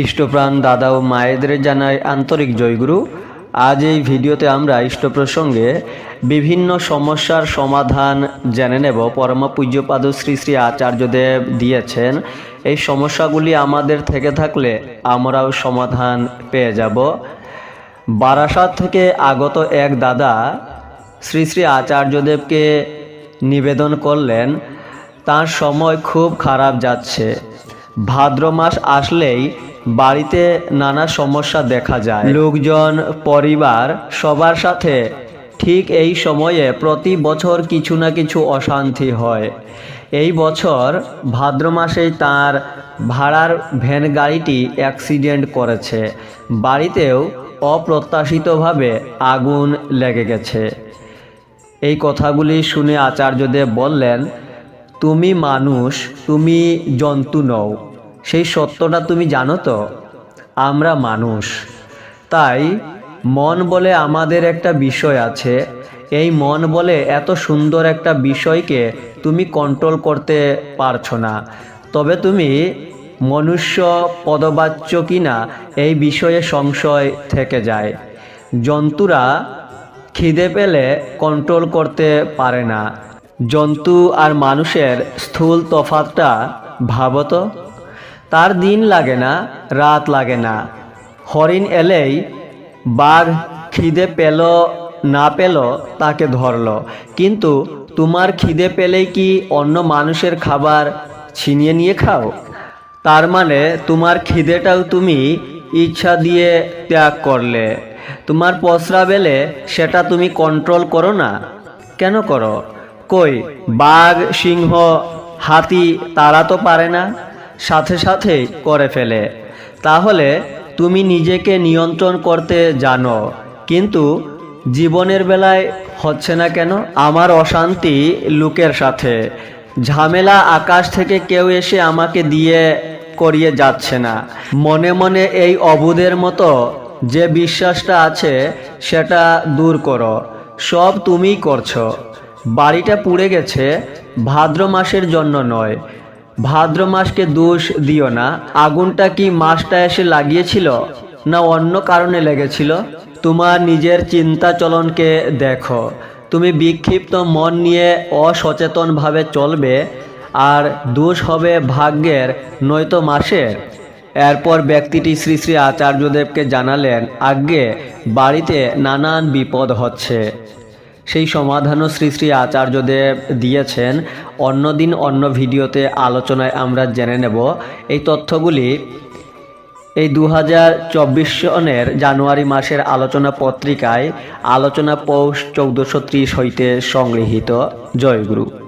ইষ্টপ্রাণ দাদা ও মায়েদের জানাই আন্তরিক জয়গুরু। আজ এই ভিডিওতে আমরা ইষ্ট প্রসঙ্গে বিভিন্ন সমস্যার সমাধান জেনে নেব। পরম পূজ্যপাদ শ্রী শ্রী আচার্যদেব দিয়েছেন, এই সমস্যাগুলি আমাদের থেকে থাকলে আমরাও সমাধান পেয়ে যাব। বারাসাত থেকে আগত এক দাদা শ্রী শ্রী আচার্যদেবকে নিবেদন করলেন, তার সময় খুব খারাপ যাচ্ছে। ভাদ্র মাস আসলেই বাড়িতে নানা সমস্যা দেখা যায়। লোকজন, পরিবার সবার সাথে ঠিক এই সময়ে প্রতি বছর কিছু না কিছু অশান্তি হয়। এই বছর ভাদ্র মাসেই তার ভাড়ার ভ্যান গাড়িটি অ্যাক্সিডেন্ট করেছে। বাড়িতেও অপ্রত্যাশিতভাবে আগুন লেগে গেছে। এই কথাগুলি শুনে আচার্যদেব বললেন, তুমি মানুষ, তুমি জন্তু নও। সেই সত্যটা তুমি জানো তো? আমরা মানুষ। তাই মন বলে আমাদের একটা বিষয় আছে। এই মন বলে এত সুন্দর একটা বিষয়কে তুমি কন্ট্রোল করতে পারছ না। তবে তুমি মনুষ্য পদবাচ্য কিনা এই বিষয়ে সংশয় থেকে যায়। জন্তুরা খিদে পেলে কন্ট্রোল করতে পারে না। জন্তু আর মানুষের স্থূল তফাতটা ভাবত তার দিন লাগে না, রাত লাগে না। হরিণ এলেই বাঘ খিদে পেল, না পেল, তাকে ধরলো। কিন্তু তোমার খিদে পেলেই কি অন্য মানুষের খাবার ছিনিয়ে নিয়ে খাও? তার মানে তোমার খিদেটাও তুমি ইচ্ছা দিয়ে ত্যাগ করলে। তোমার পসরা বেলে সেটা তুমি কন্ট্রোল করো না। কেন করো? কই, বাঘ, সিংহ, হাতি, তারা তো পারে না। সাথে সাথেই করে ফেলে। তাহলে তুমি নিজেকে নিয়ন্ত্রণ করতে জানো, কিন্তু জীবনের বেলায় হচ্ছে না কেন? আমার অশান্তি লোকের সাথে। ঝামেলা আকাশ থেকে কেউ এসে আমাকে দিয়ে করিয়ে যাচ্ছে না। মনে মনে এই অবুদের মতো যে বিশ্বাসটা আছে, সেটা দূর করো। সব তুমিই করছ। বাড়িটা পুড়ে গেছে, ভাদ্র মাসের জন্য নয়। ভাদ্র মাসকে দোষ দিও না। আগুনটা কি মাসটা এসে লাগিয়েছিল না অন্য কারণে লেগেছিল? তোমার নিজের চিন্তা চলনকে দেখো। তুমি বিক্ষিপ্ত মন নিয়ে অসচেতনভাবে চলবে, আর দোষ হবে ভাগ্যের, নয়তো মাসের। এরপর ব্যক্তিটি শ্রী শ্রী আচার্যদেবকে জানালেন, আজ্ঞে, বাড়িতে নানান বিপদ হচ্ছে। সেই সমাধানও শ্রী শ্রী আচার্যদেব দিয়েছেন। অন্যদিন অন্য ভিডিওতে আলোচনায় আমরা জেনে নেব। এই তথ্যগুলি এই দু হাজার চব্বিশ সনের জানুয়ারি মাসের আলোচনা পত্রিকায় আলোচনা পৌষ চৌদ্দশো হইতে সংগৃহীত। জয়গুরু।